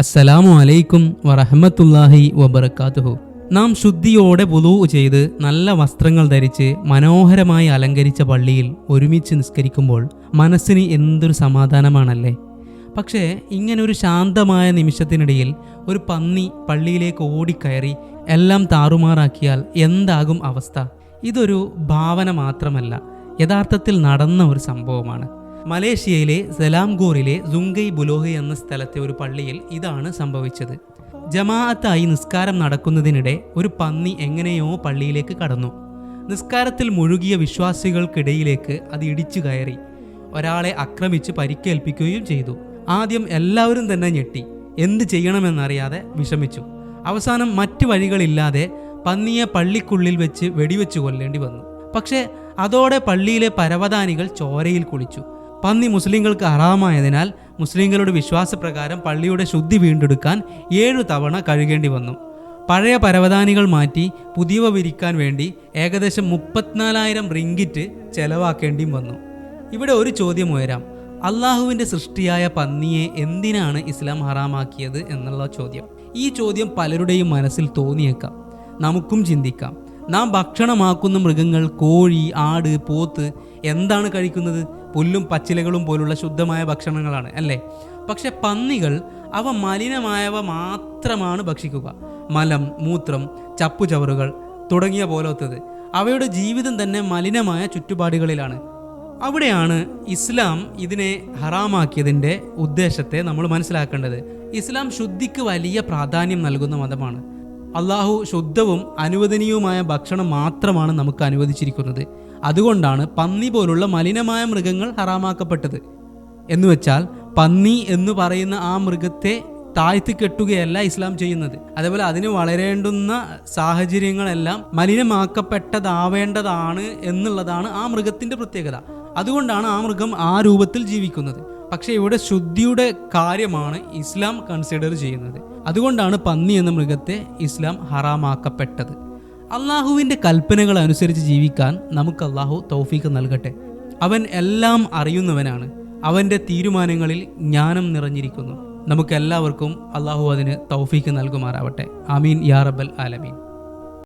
അസ്സലാമു അലൈക്കും വറഹമത്തുല്ലാഹി വബർക്കാത്തുഹു നാം ശുദ്ധിയോടെ വുളൂ ചെയ്ത് നല്ല വസ്ത്രങ്ങൾ ധരിച്ച് മനോഹരമായി അലങ്കരിച്ച പള്ളിയിൽ ഒരുമിച്ച് നിസ്കരിക്കുമ്പോൾ മനസ്സിന് എന്തൊരു സമാധാനമാണല്ലേ? പക്ഷേ ഇങ്ങനൊരു ശാന്തമായ നിമിഷത്തിനിടയിൽ ഒരു പന്നി പള്ളിയിലേക്ക് ഓടിക്കയറി എല്ലാം താറുമാറാക്കിയാൽ എന്താകും അവസ്ഥ? ഇതൊരു ഭാവന മാത്രമല്ല യഥാർത്ഥത്തിൽ നടന്ന ഒരു സംഭവമാണ്. മലേഷ്യയിലെ സലാംഗോറിലെ സുങ്കൈ ബുലോഹി എന്ന സ്ഥലത്തെ ഒരു പള്ളിയിൽ ഇതാണ് സംഭവിച്ചത്. ജമാഅത്തായി നിസ്കാരം നടക്കുന്നതിനിടെ ഒരു പന്നി എങ്ങനെയോ പള്ളിയിലേക്ക് കടന്നു. നിസ്കാരത്തിൽ മുഴുകിയ വിശ്വാസികൾക്കിടയിലേക്ക് അത് ഇടിച്ചു കയറി. ഒരാളെ ആക്രമിച്ച് പരിക്കേൽപ്പിക്കുകയും ചെയ്തു. ആദ്യം എല്ലാവരും തന്നെ ഞെട്ടി. എന്ത് ചെയ്യണമെന്നറിയാതെ വിഷമിച്ചു. അവസാനം മറ്റു വഴികളില്ലാതെ പന്നിയെ പള്ളിക്കുള്ളിൽ വെച്ച് വെടിവെച്ച് കൊല്ലേണ്ടി വന്നു. പക്ഷേ അതോടെ പള്ളിയിലെ പരവതാനികൾ ചോരയിൽ കുളിച്ചു. പന്നി മുസ്ലിങ്ങൾക്ക് ഹറാമായതിനാൽ മുസ്ലിങ്ങളുടെ വിശ്വാസപ്രകാരം പള്ളിയുടെ ശുദ്ധി വീണ്ടെടുക്കാൻ ഏഴു തവണ കഴുകേണ്ടി വന്നു. പഴയ പരവതാനികൾ മാറ്റി പുതിയവ വിരിക്കാൻ വേണ്ടി ഏകദേശം മുപ്പത്തിനാലായിരം റിങ്കിറ്റ് ചെലവാക്കേണ്ടിയും വന്നു. ഇവിടെ ഒരു ചോദ്യം ഉയരാം. അള്ളാഹുവിന്റെ സൃഷ്ടിയായ പന്നിയെ എന്തിനാണ് ഇസ്ലാം ഹറാമാക്കിയത് എന്നുള്ള ചോദ്യം. ഈ ചോദ്യം പലരുടെയും മനസ്സിൽ തോന്നിയേക്കാം. നമുക്കും ചിന്തിക്കാം. നാം ഭക്ഷണമാക്കുന്ന മൃഗങ്ങൾ കോഴി ആട് പോത്ത് എന്താണ് കഴിക്കുന്നത്? പുല്ലും പച്ചിലകളും പോലുള്ള ശുദ്ധമായ ഭക്ഷണങ്ങളാണ് അല്ലേ? പക്ഷെ പന്നികൾ അവ മലിനമായവ മാത്രമാണ് ഭക്ഷിക്കുക. മലം മൂത്രം ചപ്പുചവറുകൾ തുടങ്ങിയ പോലത്തത് അവയുടെ ജീവിതം തന്നെ മലിനമായ ചുറ്റുപാടുകളിലാണ്. അവിടെയാണ് ഇസ്ലാം ഇതിനെ ഹറാമാക്കിയതിന്റെ ഉദ്ദേശത്തെ നമ്മൾ മനസ്സിലാക്കേണ്ടത്. ഇസ്ലാം ശുദ്ധിക്ക് വലിയ പ്രാധാന്യം നൽകുന്ന മതമാണ്. അള്ളാഹു ശുദ്ധവും അനുവദനീയവുമായ ഭക്ഷണം മാത്രമാണ് നമുക്ക് അനുവദിച്ചിരിക്കുന്നത്. അതുകൊണ്ടാണ് പന്നി പോലുള്ള മലിനമായ മൃഗങ്ങൾ ഹറാമാക്കപ്പെട്ടത്. എന്നുവെച്ചാൽ പന്നി എന്ന് പറയുന്ന ആ മൃഗത്തെ താഴ്ത്തി കെട്ടുകയല്ല ഇസ്ലാം ചെയ്യുന്നത്. അതേപോലെ അതിന് വളരേണ്ടുന്ന സാഹചര്യങ്ങളെല്ലാം മലിനമാക്കപ്പെട്ടതാവേണ്ടതാണ് എന്നുള്ളതാണ് ആ മൃഗത്തിന്റെ പ്രത്യേകത. അതുകൊണ്ടാണ് ആ മൃഗം ആ രൂപത്തിൽ ജീവിക്കുന്നത്. പക്ഷേ ഇവിടെ ശുദ്ധിയുടെ കാര്യമാണ് ഇസ്ലാം കൺസിഡർ ചെയ്യുന്നത്. അതുകൊണ്ടാണ് പന്നി എന്ന മൃഗത്തെ ഇസ്ലാം ഹറാമാക്കപ്പെട്ടത്. അള്ളാഹുവിന്റെ കൽപ്പനകൾ അനുസരിച്ച് ജീവിക്കാൻ നമുക്ക് അള്ളാഹു തൗഫീക്ക് നൽകട്ടെ. അവൻ എല്ലാം അറിയുന്നവനാണ്. അവന്റെ തീരുമാനങ്ങളിൽ ജ്ഞാനം നിറഞ്ഞിരിക്കുന്നു. നമുക്കെല്ലാവർക്കും അള്ളാഹു അതിന് തൗഫീക്ക് നൽകുമാറാവട്ടെ. അമീൻ യാ റബ്ബൽ ആലമീൻ.